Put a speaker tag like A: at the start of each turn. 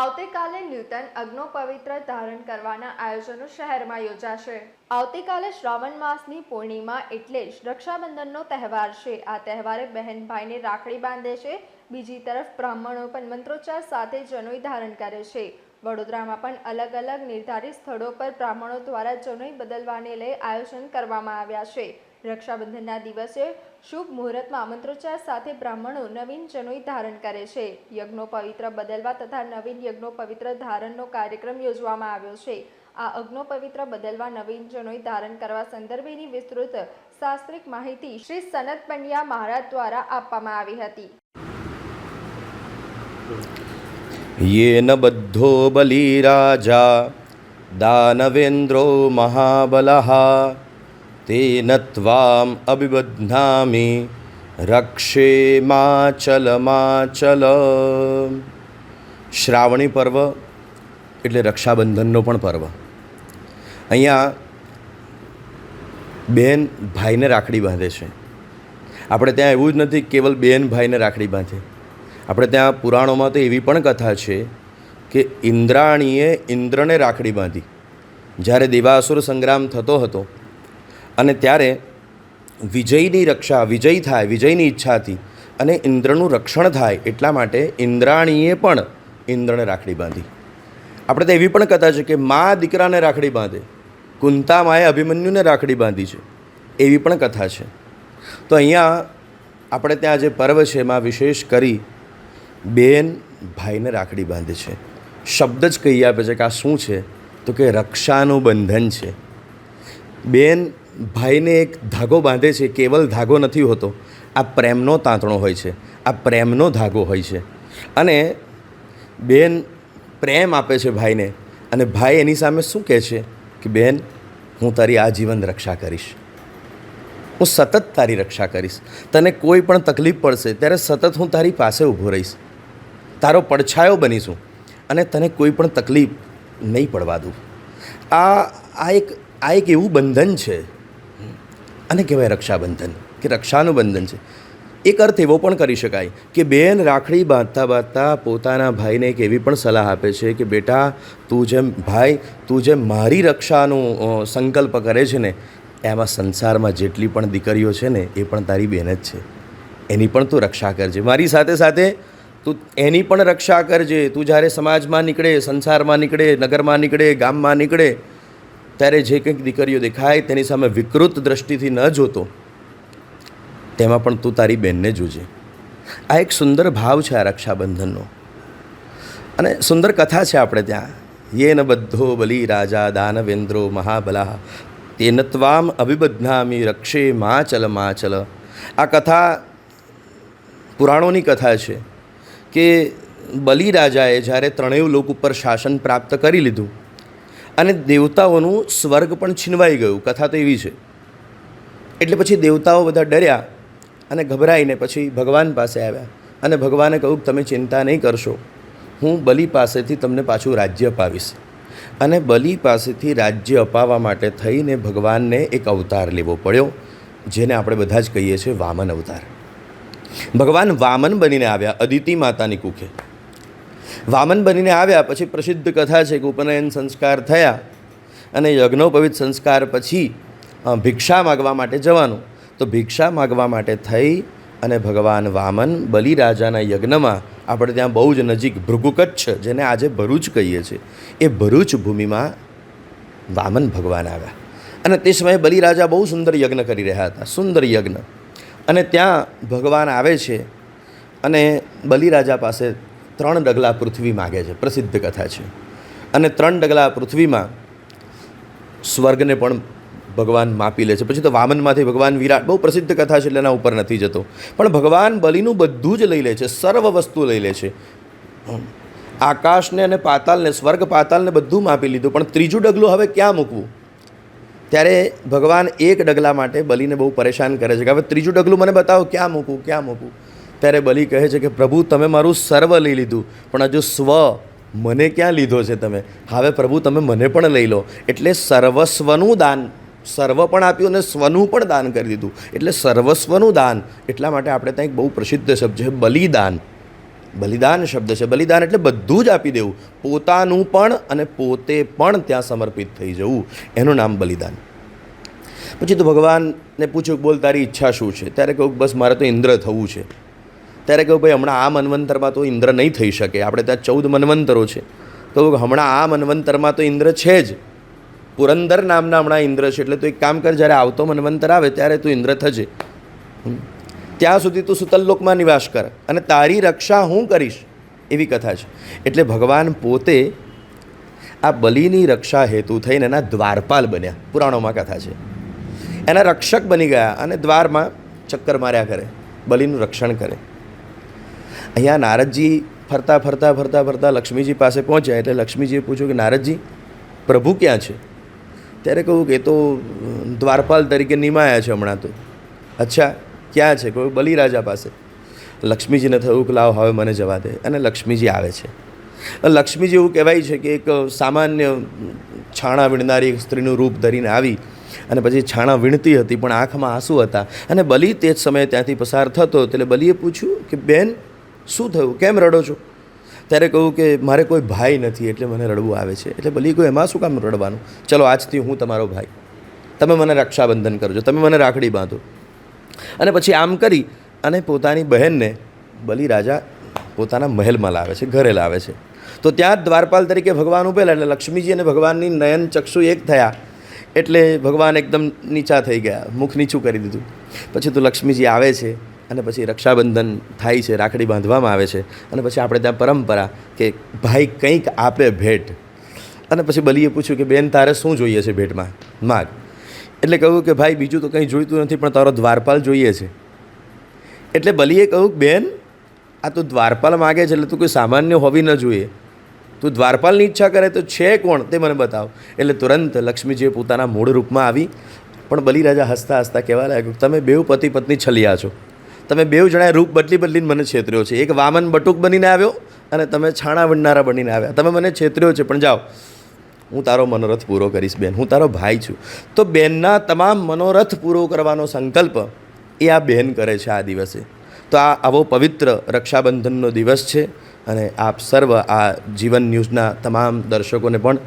A: આવતીકાલે ન્યૂતન અગ્નો પવિત્ર ધારણ કરવાના આયોજનો શહેરમાં યોજાશે. આવતીકાલે શ્રાવણ માસની પૂર્ણિમા એટલે જ રક્ષાબંધનનો તહેવાર છે. આ તહેવારે બહેન ભાઈને રાખડી બાંધે છે. બીજી તરફ બ્રાહ્મણો પણ મંત્રોચ્ચાર સાથે જનોઈ ધારણ કરે છે. વડોદરામાં પણ અલગ અલગ નિર્ધારિત સ્થળો પર બ્રાહ્મણો દ્વારા જનોઈ બદલવાને લઈ આયોજન કરવામાં આવ્યા છે. રક્ષાબંધનના દિવસે શુભ મુહૂર્તમાં મંત્રોચ્ચાર સાથે બ્રાહ્મણો નવીન જનોઈ ધારણ કરે છે યજ્ઞો પવિત્ર બદલવા તથા નવીન યજ્ઞો પવિત્ર ધારણનો કાર્યક્રમ યોજવામાં આવ્યો છે આ અગ્નો પવિત્ર બદલવા નવીન જનોઈ ધારણ કરવા સંદર્ભેની વિસ્તૃત શાસ્ત્રિક માહિતી શ્રી સનત પંડ્યા મહારાજ દ્વારા આપવામાં આવી હતી
B: येन बद्धो बलिराजा दानवेन्द्रो महाबलः તેન ત્વામ અભિબધ્નામિ રક્ષે માચલ શ્રાવણી પર્વ એટલે રક્ષાબંધનનો પણ પર્વ. અહીંયા બેન ભાઈને રાખડી બાંધે છે. આપણે ત્યાં એવું જ નથી કેવલ બેન ભાઈને રાખડી બાંધે. આપણે ત્યાં પુરાણોમાં તો એવી પણ કથા છે કે ઇન્દ્રાણીએ ઇન્દ્રને રાખડી બાંધી. જ્યારે દેવાસુર સંગ્રામ થતો હતો અને ત્યારે વિજયની રક્ષા, વિજય થાય, વિજયની ઈચ્છાથી અને ઇન્દ્રનું રક્ષણ થાય એટલા માટે ઇન્દ્રાણીએ પણ ઇન્દ્રને રાખડી બાંધી. આપણે તો એવી પણ કથા છે કે મા દીકરાને રાખડી બાંધે, કુંતા માએ અભિમન્યુને રાખડી બાંધી છે, એવી પણ કથા છે. તો અહીંયા આપણે ત્યાં જે પર્વ છે એમાં વિશેષ કરી બેન ભાઈને રાખડી બાંધે છે. શબ્દ જ કહી આપે છે કે આ શું છે? તો કે રક્ષાનું બંધન છે. બેન ભાઈને એક ધાગો બાંધે છે, કેવલ ધાગો નથી હોતો. આ પ્રેમનો તાંતણો હોય છે, આ પ્રેમનો ધાગો હોય છે. અને બેન પ્રેમ આપે છે ભાઈને, અને ભાઈ એની સામે શું કહે છે કે, બેન, હું તારી આજીવન રક્ષા કરીશ. હું સતત તારી રક્ષા કરીશ. તને કોઈ પણ તકલીફ પડશે, ત્યારે સતત હું તારી પાસે ઊભો રહીશ. તારો પડછાયો બનીશું, અને તને કોઈ પણ તકલીફ નહીં પડવા દઉં. આ આ એક આ એક એવું બંધન છે અને કહેવાય રક્ષાબંધન, કે રક્ષાનું બંધન છે. એક અર્થ એવો પણ કરી શકાય કે બેન રાખડી બાંધતા બાંધતા પોતાના ભાઈને એક એવી પણ સલાહ આપે છે કે, બેટા, તું જેમ ભાઈ, તું જેમ મારી રક્ષાનું સંકલ્પ કરે છે ને, એમાં સંસારમાં જેટલી પણ દીકરીઓ છે ને, એ પણ તારી બેન જ છે. એની પણ તું રક્ષા કરજે. મારી સાથે સાથે તું એની પણ રક્ષા કરજે. તું જ્યારે સમાજમાં નીકળે, સંસારમાં નીકળે, નગરમાં નીકળે, ગામમાં નીકળે ત્યારે જે કંઈક દીકરીઓ દેખાય તેની સામે વિકૃત દ્રષ્ટિથી ન જોતો, તેમાં પણ તું તારી બહેનને જોજે. આ એક સુંદર ભાવ છે આ રક્ષાબંધનનો. અને સુંદર કથા છે આપણે ત્યાં. યેન બધો બલી રાજા દાનવેન્દ્રો મહાબલા, તેન ત્વામ અભિબધનામી રક્ષે માચલ માચલ. આ કથા પુરાણોની કથા છે કે બલિ રાજાએ જ્યારે ત્રણેય લોક ઉપર શાસન પ્રાપ્ત કરી લીધું અને દેવતાઓનું સ્વર્ગ પણ છીનવાઈ ગયું. કથા તો એવી છે. એટલે પછી દેવતાઓ બધા ડર્યા અને ગભરાઈને પછી ભગવાન પાસે આવ્યા અને ભગવાને કહ્યું, તમે ચિંતા નહીં કરશો. હું બલિ પાસેથી તમને પાછું રાજ્ય અપાવીશ. અને બલિ પાસેથી રાજ્ય અપાવવા માટે થઈને ભગવાનને એક અવતાર લેવો પડ્યો, જેને આપણે બધા જ કહીએ છીએ વામન અવતાર. ભગવાન વામન બનીને આવ્યા અદિતિ માતાની કુખે. વામન બનીને આવ્યા, પછી પ્રસિદ્ધ કથા છે કે ઉપનયન સંસ્કાર થયા અને યજ્ઞોપવિત સંસ્કાર પછી ભિક્ષા માગવા માટે જવાનું. તો ભિક્ષા માગવા માટે થઈ અને ભગવાન વામન બલિરાજાના યજ્ઞમાં આપણે ત્યાં બહુ જ નજીક ભૃગુકચ્છ જેને આજે ભરૂચ કહીએ છીએ. એ ભરૂચ ભૂમિમાં વામન ભગવાન આવ્યા. અને તે સમયે બલિરાજા બહુ સુંદર યજ્ઞ કરી રહ્યા હતા, સુંદર યજ્ઞ. અને ત્યાં ભગવાન આવે છે અને બલિરાજા પાસે ત્રણ ડગલા પૃથ્વી માગે છે, પ્રસિદ્ધ કથા છે. અને ત્રણ ડગલા પૃથ્વીમાં સ્વર્ગને પણ ભગવાન માપી લે છે. પછી તો વામનમાંથી ભગવાન વિરાટ, બહુ પ્રસિદ્ધ કથા છે એટલે એના ઉપર નથી જતો. પણ ભગવાન બલિનું બધું જ લઈ લે છે, સર્વ વસ્તુ લઈ લે છે. આકાશને અને પાતાલને, સ્વર્ગ પાતાલને બધું માપી લીધું, પણ ત્રીજું ડગલું હવે ક્યાં મૂકવું? ત્યારે ભગવાન એક ડગલા માટે બલિને બહુ પરેશાન કરે છે કે હવે ત્રીજું ડગલું મને બતાવો, ક્યાં મૂકવું ક્યાં મૂકવું? ત્યારે બલિ કહે છે કે, પ્રભુ, તમે મારું સર્વ લઈ લીધું, પણ હજુ સ્વ મને ક્યાં લીધો છે તમે? હવે પ્રભુ, તમે મને પણ લઈ લો. એટલે સર્વસ્વનું દાન, સર્વ પણ આપ્યું અને સ્વનું પણ દાન કરી દીધું. એટલે સર્વસ્વનું દાન, એટલા માટે આપણે ત્યાં એક બહુ પ્રસિદ્ધ શબ્દ છે, બલિદાન. બલિદાન શબ્દ છે. બલિદાન એટલે બધું જ આપી દેવું. પોતાનું પણ અને પોતે પણ ત્યાં સમર્પિત થઈ જવું. એનું નામ બલિદાન. પછી તો ભગવાનને પૂછ્યું બોલ, તારી ઈચ્છા શું છે? ત્યારે કહું બસ, મારે તો ઇન્દ્ર થવું છે. ત્યારે કહ્યું, ભાઈ, હમણાં આ મનવંતરમાં તો ઇન્દ્ર નહીં થઈ શકે. આપણે ત્યાં ચૌદ મનવંતરો છે. તો હમણાં આ મનવંતરમાં તો ઇન્દ્ર છે જ. પુરંદર નામના હમણાં ઇન્દ્ર છે. એટલે તું એક કામ કર, જ્યારે આવતો મનવંતર આવે, ત્યારે તું ઇન્દ્ર થજે. ત્યાં સુધી તું સુતલ્લોકમાં નિવાસ કર અને તારી રક્ષા હું કરીશ. એવી કથા છે. એટલે ભગવાન પોતે આ બલિની રક્ષા હેતુ થઈને એના દ્વારપાલ બન્યા. પુરાણોમાં કથા છે. એના રક્ષક બની ગયા અને દ્વારમાં ચક્કર માર્યા કરે. બલિનું રક્ષણ કરે. અહીંયા નારદજી ફરતા ફરતા ફરતા ફરતા લક્ષ્મીજી પાસે પહોંચ્યા એટલે લક્ષ્મીજીએ પૂછ્યું કે નારદજી, પ્રભુ ક્યાં છે? ત્યારે કહું કે એ તો દ્વારપાલ તરીકે નિમાયા છે હમણાં તો. અચ્છા, ક્યાં છે? કોઈ બલિરાજા પાસે. લક્ષ્મીજીને થયું કે લાવ, હવે મને જવા દે. અને લક્ષ્મીજી આવે છે. લક્ષ્મીજી એવું કહેવાય છે કે એક સામાન્ય છાણા વીણનારી એક સ્ત્રીનું રૂપ ધરીને આવી અને પછી છાણા વીણતી હતી, પણ આંખમાં આંસુ હતા. અને બલિ તે જ સમયે ત્યાંથી પસાર થતો એટલે બલીએ પૂછ્યું કે, બેન શું થયું? કેમ રડો છો? ત્યારે કહું કે મારે કોઈ ભાઈ નથી, એટલે મને રડવું આવે છે. એટલે બલી કહું એમાં શું કામ રડવાનું? ચલો, આજથી હું તમારો ભાઈ. તમે મને રક્ષાબંધન કરજો, તમે મને રાખડી બાંધો. અને પછી આમ કરી, અને પોતાની બહેનને બલિરાજા પોતાના મહેલમાં લાવે છે, ઘરે લાવે છે. તો ત્યાં દ્વારપાલ તરીકે ભગવાન ઉભેલા એટલે લક્ષ્મીજી અને ભગવાનની નયન ચક્ષુ એક થયા. એટલે ભગવાન એકદમ નીચા થઈ ગયા, મુખ નીચું કરી દીધું. પછી તો લક્ષ્મીજી આવે છે અને પછી રક્ષાબંધન થાય છે, રાખડી બાંધવામાં આવે છે. અને પછી આપણે ત્યાં પરંપરા કે ભાઈ કંઈક આપે ભેટ. અને પછી બલીએ પૂછ્યું કે બેન તારે શું જોઈએ છે ભેટમાં? માગ. એટલે કહ્યું કે ભાઈ બીજું તો કંઈ જોઈતું નથી, પણ તારો દ્વારપાલ જોઈએ છે. એટલે બલીએ કહ્યું બેન, આ તો દ્વારપાલ માગે છે, એટલે તું કોઈ સામાન્ય હોવી ન જોઈએ. તું દ્વારપાલની ઈચ્છા કરે તો છે કોણ તે મને બતાવ. એટલે તુરંત લક્ષ્મીજીએ પોતાના મૂળ રૂપમાં આવી. પણ બલિરાજા હસતા હસતા કહેવા લાગ્યું તમે બેઉ પતિ પત્ની છલિયા છો. તમે બેવ જણાએ રૂપ બદલી બદલીને મને છેતર્યો છે. એક વામન બટુક બનીને આવ્યો અને તમે છાણા વણનારા બનીને આવ્યા. તમે મને છેતર્યો છે, પણ જાઓ. હું તારો મનોરથ પૂરો કરીશ, બેન. હું તારો ભાઈ છું. તો બેનના તમામ મનોરથ પૂરો કરવાનો સંકલ્પ એ આ બહેન કરે છે આ દિવસે. તો આ આવો પવિત્ર રક્ષાબંધનનો દિવસ છે અને આપ સર્વ આ જીવન ન્યૂઝના તમામ દર્શકોને પણ